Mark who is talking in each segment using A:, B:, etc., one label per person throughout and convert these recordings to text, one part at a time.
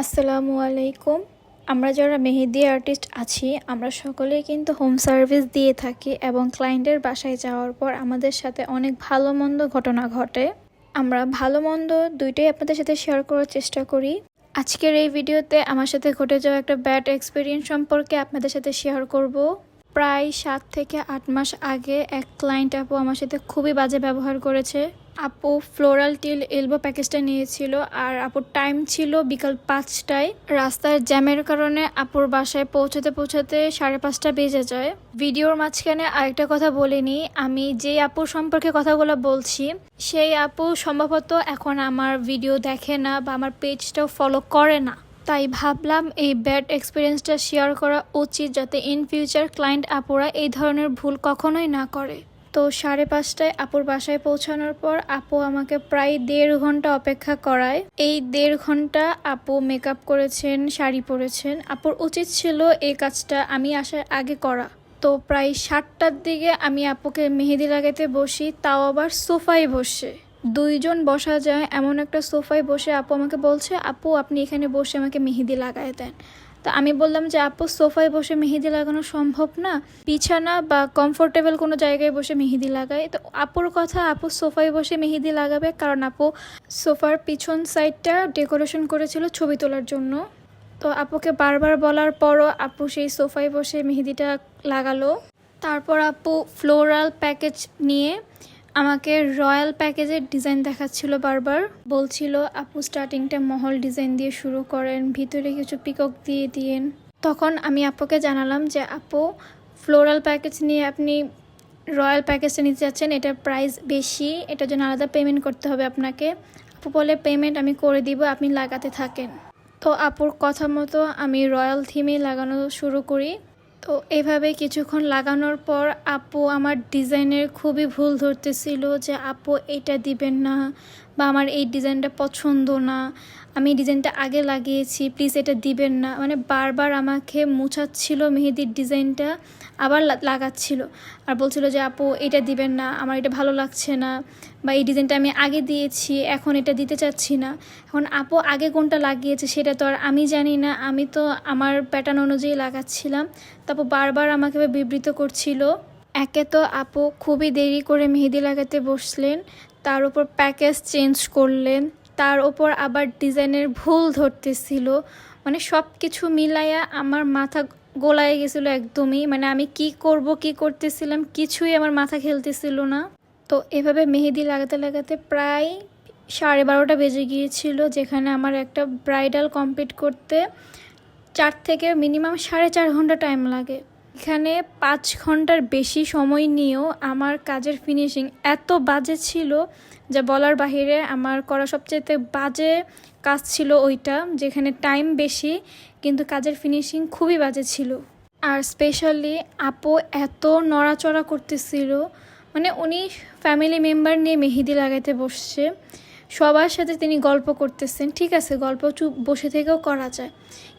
A: আসসালামু আলাইকুম। আমরা যারা মেহেদি আর্টিস্ট আছি, আমরা সকলেই কিন্তু হোম সার্ভিস দিয়ে থাকি এবং ক্লায়েন্টের বাসায় যাওয়ার পর আমাদের সাথে অনেক ভালো মন্দ ঘটনা ঘটে। আমরা ভালো মন্দ দুইটাই আপনাদের সাথে শেয়ার করার চেষ্টা করি। আজকের এই ভিডিওতে আমার সাথে ঘটে যাওয়া একটা ব্যাড এক্সপিরিয়েন্স সম্পর্কে আপনাদের সাথে শেয়ার করব। প্রায় সাত থেকে আট মাস আগে এক ক্লায়েন্ট আপু আমার সাথে খুবই বাজে ব্যবহার করেছে। আপু ফ্লোরাল টিল এলবো প্যাকেজটা নিয়েছিল আর আপুর টাইম ছিল বিকাল পাঁচটায়। রাস্তার জ্যামের কারণে আপুর বাসায় পৌঁছাতে পৌঁছাতে সাড়ে পাঁচটা বেজে যায়। ভিডিওর মাঝখানে আরেকটা কথা বলিনি আমি যেই আপুর সম্পর্কে কথাগুলো বলছি, সেই আপু সম্ভবত এখন আমার ভিডিও দেখে না বা আমার পেজটাও ফলো করে না। তাই ভাবলাম এই ব্যাড এক্সপিরিয়েন্সটা শেয়ার করা উচিত যাতে ইন ফিউচার ক্লায়েন্ট আপুরা এই ধরনের ভুল কখনোই না করে। তো সাড়ে পাঁচটায় আপুর বাসায় পৌঁছানোর পর আপু আমাকে প্রায় দেড় ঘণ্টা অপেক্ষা করায়। এই দেড় ঘণ্টা আপু মেকআপ করেছেন, শাড়ি পরেছেন। আপুর উচিত ছিল এই কাজটা আমি আসার আগে করা। তো প্রায় সাতটার দিকে আমি আপুকে মেহেদি লাগাতে বসি, তাও আবার সোফায় বসে। দুইজন বসা যায়, এমন একটা সোফায় বসে আপু আমাকে বলছে, আপু, আপনি এখানে বসে আমাকে মেহেদি লাগায় দেন। তো আমি বললাম যে, আপু, সোফায় বসে মেহেদি লাগানো সম্ভব না। বিছানা বা কমফোর্টেবল কোনো জায়গায় বসে মেহেদি লাগাই তো আপুর কথা, আপু, সোফায় বসে মেহেদি লাগাবে কারণ আপু সোফার পিছন সাইডটা ডেকোরেশন করেছিল ছবি তোলার জন্য। তো আপুকে বারবার বলার পরও আপু সেই সোফায় বসে মেহেদিটা লাগালো। তারপর আপু ফ্লোরাল প্যাকেজ নিয়ে আমাকে রয়্যাল প্যাকেজের ডিজাইন দেখাচ্ছিল বারবার। বলছিল, আপু স্টার্টিংটা মহল ডিজাইন দিয়ে শুরু করেন, ভিতরে কিছু পিকক দিয়ে দিয়েন। তখন আমি আপুকে জানালাম যে, আপু ফ্লোরাল প্যাকেজ নিয়ে আপনি রয়্যাল প্যাকেজটা নিতে যাচ্ছেন, এটার প্রাইস বেশি, এটার জন্য আলাদা পেমেন্ট করতে হবে আপনাকে। আপু বলে পেমেন্ট আমি করে দিব, আপনি লাগাতে থাকেন। তো আপুর কথা মতো আমি রয়্যাল থিমে লাগানো শুরু করি। তো এভাবে কিছুক্ষণ লাগানোর পর আপু আমার ডিজাইনের খুবই ভুল ধরতেছিল যে, আপু, এটা দিবেন না বা আমার এই ডিজাইনটা পছন্দ না। আমি ডিজাইনটা আগে লাগিয়েছি, প্লিজ এটা দিবেন না। মানে বারবার আমাকে মুছাচ্ছিল মেহেদির ডিজাইনটা, আবার লাগাচ্ছিল। আর বলছিল যে, আপু, এটা দিবেন না, আমার এটা ভালো লাগছে না। বা এই ডিজাইনটা আমি আগে দিয়েছি, এখন এটা দিতে চাচ্ছি না। এখন আপু আগে কোনটা লাগিয়েছে সেটা তো আর আমি জানি না। আমি তো আমার প্যাটার্ন অনুযায়ী লাগাচ্ছিলাম। তারপর বারবার আমাকে বিবৃত করছিল। একে তো আপু খুবই দেরি করে মেহেদি লাগাতে বসলেন, তার উপর প্যাকেজ চেঞ্জ করলেন, তার ওপর আবার ডিজাইনের ভুল ধরতেছিল। মানে সব কিছু মিলাইয়া আমার মাথা গোলায় গেছিল একদমই। মানে আমি কি করব, কি করতেছিলাম কিছুই আমার মাথা খেলতেছিল না। তো এভাবে মেহেদি লাগাতে লাগাতে প্রায় সাড়ে বারোটা বেজে গিয়েছিল, যেখানে আমার একটা ব্রাইডাল কমপ্লিট করতে চার থেকে মিনিমাম সাড়ে চার ঘণ্টা টাইম লাগে। এখানে পাঁচ ঘণ্টার বেশি সময় নিয়েও আমার কাজের ফিনিশিং এত বাজে ছিল যা বলার বাহিরে আমার করা সবচেয়ে বাজে কাজ ছিল ওইটা, যেখানে টাইম বেশি, কিন্তু কাজের ফিনিশিং খুবই বাজে ছিল। আর স্পেশালি আপু এত নড়াচড়া করতেছিল মানে উনি ফ্যামিলি মেম্বার নিয়ে মেহেদি লাগাইতে বসছে। সবার সাথে তিনি গল্প করতেছেন। ঠিক আছে, গল্প চুপ বসে থেকেও করা যায়।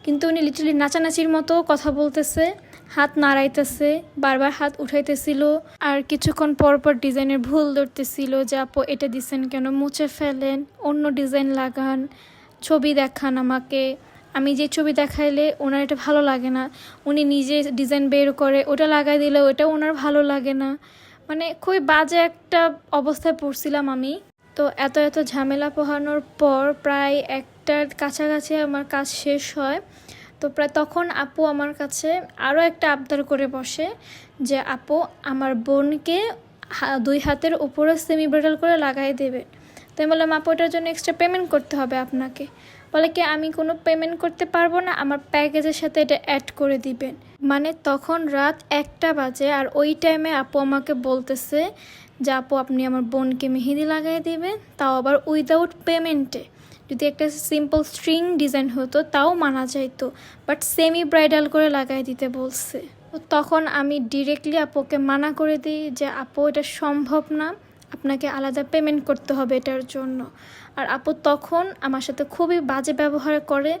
A: কিন্তু উনি লিটারালি নাচানাচির মতো কথা বলতেছে, হাত নাড়াইতেছে, বারবার হাত উঠাইতেছিল, আর কিছুক্ষণ পর পর ডিজাইনের ভুল ধরতেছিল যে, আপু, এটা দিছেন কেন? মুছে ফেলেন, অন্য ডিজাইন লাগান, ছবি দেখান আমাকে। আমি যে ছবি দেখাইলে ওনার এটা ভালো লাগে না। উনি নিজে ডিজাইন বের করে, ওটা লাগাই দিলে ওটা ওনার ভালো লাগে না। মানে খুবই বাজে একটা অবস্থায় পড়ছিলাম আমি। তো এত এত ঝামেলা পোহানোর পর প্রায় একটার কাছাকাছি আমার কাজ শেষ হয়। তো প্রায় তখন আপু আমার কাছে আরও একটা আবদার করে বসে যে, আপু, আমার বোনকে দুই হাতের উপরে সেমি ব্রাইডাল করে লাগাই দেবে। তো আমি বললাম, আপু ওটার জন্য এক্সট্রা পেমেন্ট করতে হবে আপনাকে। বলে কি, আমি কোনো পেমেন্ট করতে পারব না, আমার প্যাকেজের সাথে এটা অ্যাড করে দিবেন। মানে তখন রাত একটা বাজে আর ওই টাইমে আপু আমাকে বলতেছে যে, আপু, আপনি আমার বোনকে মেহেদি লাগাই দিবেন, তাও আবার উইদাউট পেমেন্টে যদি একটা সিম্পল স্ট্রিং ডিজাইন হতো, তাও মানা যাইতো বাট সেমি ব্রাইডাল করে লাগাই দিতে বলছে। তখন আমি ডিরেক্টলি আপুকে মানা করে দিই যে, আপু, এটা সম্ভব না, আপনাকে আলাদা পেমেন্ট করতে হবে এটার জন্য। আর আপু তখন আমার সাথে খুবই বাজে ব্যবহার করে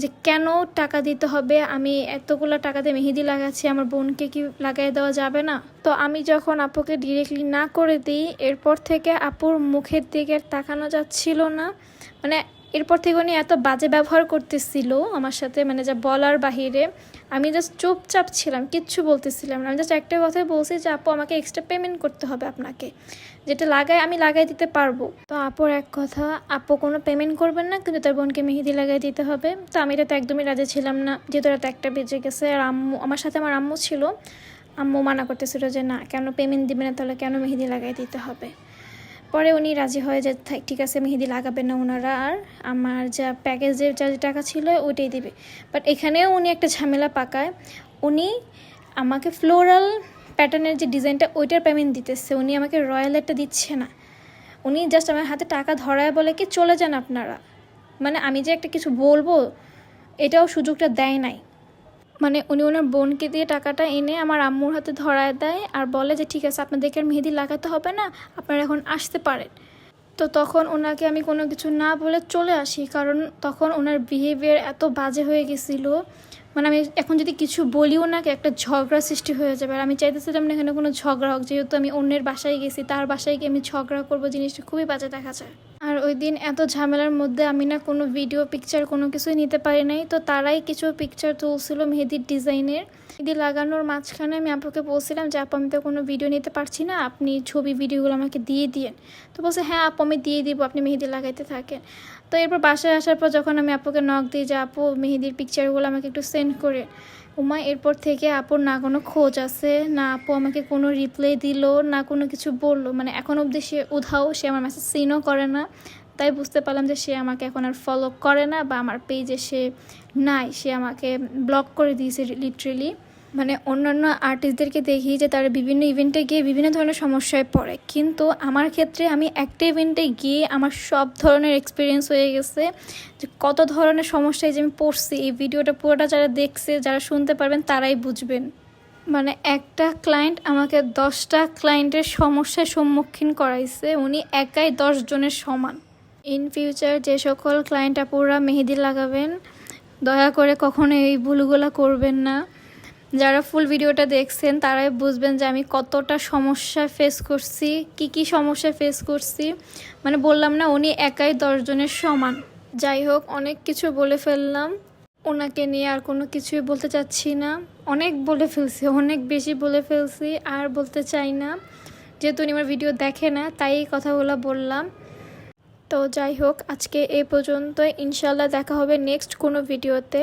A: যে কেন টাকা দিতে হবে? আমি এতগুলো টাকা দিয়ে মেহেদি লাগাচ্ছি, আমার বোনকে কি লাগাই দেওয়া যাবে না? তো আমি যখন আপুকে ডিরেক্টলি না করে দিই, এরপর থেকে আপুর মুখের দিকে তাকানো যাচ্ছিল না। মানে এরপর থেকে উনি এত বাজে ব্যবহার করতেছিল আমার সাথে মানে যা বলার বাহিরে। আমি জাস্ট চুপচাপ ছিলাম, কিচ্ছু বলতেছিলাম না। আমি জাস্ট একটা কথাই বলছি যে, আপু, আমাকে এক্সট্রা পেমেন্ট করতে হবে আপনাকে। যেটা লাগাই আমি লাগাই দিতে পারব। তো আপুর এক কথা, আপু কোনো পেমেন্ট করবেন না, কিন্তু তার বোনকে মেহেদি লাগাই দিতে হবে। তো আমি এটা তো একদমই রাজি ছিলাম না, যেহেতু রাত একটা বেজে গেছে। আর আম্মু, আমার সাথে আমার আম্মু ছিল। আম্মু মানা করতেছিল যে, না, কেন পেমেন্ট দিবে না, তাহলে কেন মেহেদি লাগাই দিতে হবে? পরে উনি রাজি হয়ে যে "থাক, ঠিক আছে মেহেদি লাগাবেন না ওনারা আর আমার যা প্যাকেজের যা টাকা ছিল ওইটাই দিবে। বাট এখানেও উনি একটা ঝামেলা পাকায়। উনি আমাকে ফ্লোরাল প্যাটার্নের যে ডিজাইনটা ওইটার পেমেন্ট দিতেছে। উনি আমাকে রয়্যালেরটা দিচ্ছে না। উনি জাস্ট আমার হাতে টাকা ধরায় বলে কি চলে যান আপনারা। মানে আমি যে একটা কিছু বলব এটাও সুযোগটা দেয় নাই। মানে উনি ওনার বোনকে দিয়ে টাকাটা এনে আমার আম্মুর হাতে ধরায় দেয় আর বলে যে, ঠিক আছে, আপনাদেরকে মেহেদি লাগাতে হবে না, আপনারা এখন আসতে পারেন। তো তখন ওনাকে আমি কোনো কিছু না বলে চলে আসি, কারণ তখন ওনার বিহেভিয়ার এত বাজে হয়ে গেছিল মানে আমি এখন যদি কিছু বলিও না, একটা ঝগড়া সৃষ্টি হয়ে যাবে। আর আমি চাইতেছিলাম না এখানে কোনো ঝগড়া হোক, যেহেতু আমি অন্যের বাসায় গেছি, তার বাসায় গিয়ে আমি ঝগড়া করব, জিনিসটা খুবই বাজে দেখা যায়। আর ওই দিন এত ঝামেলার মধ্যে আমি না কোনো ভিডিও পিকচার কোনো কিছুই নিতে পারি নাই। তো তারাই কিছু পিকচার তুলছিল মেহেদির ডিজাইনের। মেহেদি লাগানোর মাঝখানে আমি আপুকে বলছিলাম যে, আপু, আমি তো কোনো ভিডিও নিতে পারছি না। আপনি ছবি ভিডিওগুলো আমাকে দিয়ে দিন তো বলছে হ্যাঁ আপু, আমি দিয়ে দিব। আপনি মেহেদি লাগাইতে থাকেন। তো এরপর বাসায় আসার পর যখন আমি আপুকে নক দিই যে, আপু, মেহেদির পিকচারগুলো আমাকে একটু সেন্ড করে। উমা, এরপর থেকে আপুর না কোনো খোঁজ আছে, না আপু আমাকে কোনো রিপ্লাই দিল, না কোনো কিছু বলল। মানে এখন অবধি সে উধাও, সে আমার মেসেজ সিনও করে না। তাই বুঝতে পারলাম যে সে আমাকে এখন আর ফলো করে না বা আমার পেজে সে নাই। সে আমাকে ব্লক করে দিয়েছে লিটারেলি মানে অন্যান্য আর্টিস্টদেরকে দেখি যে তারা বিভিন্ন ইভেন্টে গিয়ে বিভিন্ন ধরনের সমস্যায় পড়ে। কিন্তু আমার ক্ষেত্রে আমি একটা ইভেন্টে গিয়ে আমার সব ধরনের এক্সপিরিয়েন্স হয়ে গেছে যে কত ধরনের সমস্যায় যে আমি পড়ছি। এই ভিডিওটা পুরোটা যারা দেখছে, যারা শুনতে পারবেন, তারাই বুঝবেন। মানে একটা ক্লায়েন্ট আমাকে দশটা ক্লায়েন্টের সমস্যার সম্মুখীন করাইছে, উনি একাই দশ জনের সমান। ইন ফিউচার যে সকল ক্লায়েন্ট আপুরা মেহেদি লাগাবেন, দয়া করে কখনো এই ভুলগুলো করবেন না। যারা ফুল ভিডিওটা দেখছেন, তারাই বুঝবেন যে আমি কতটা সমস্যা ফেস করছি, কি কি সমস্যা ফেস করছি। মানে বললাম না, উনি একাই দশজনের সমান। যাই হোক, অনেক কিছু বলে ফেললাম। ওনাকে নিয়ে আর কোনো কিছুই বলতে চাচ্ছি না। অনেক বলে ফেলছি, অনেক বেশি বলে ফেলছি, আর বলতে চাই না। যেহেতু উনি আমার ভিডিও দেখে না, তাই এই কথাগুলো বললাম। তো যাই হোক, আজকে এ পর্যন্ত ইনশাল্লাহ দেখা হবে নেক্সট কোনো ভিডিওতে।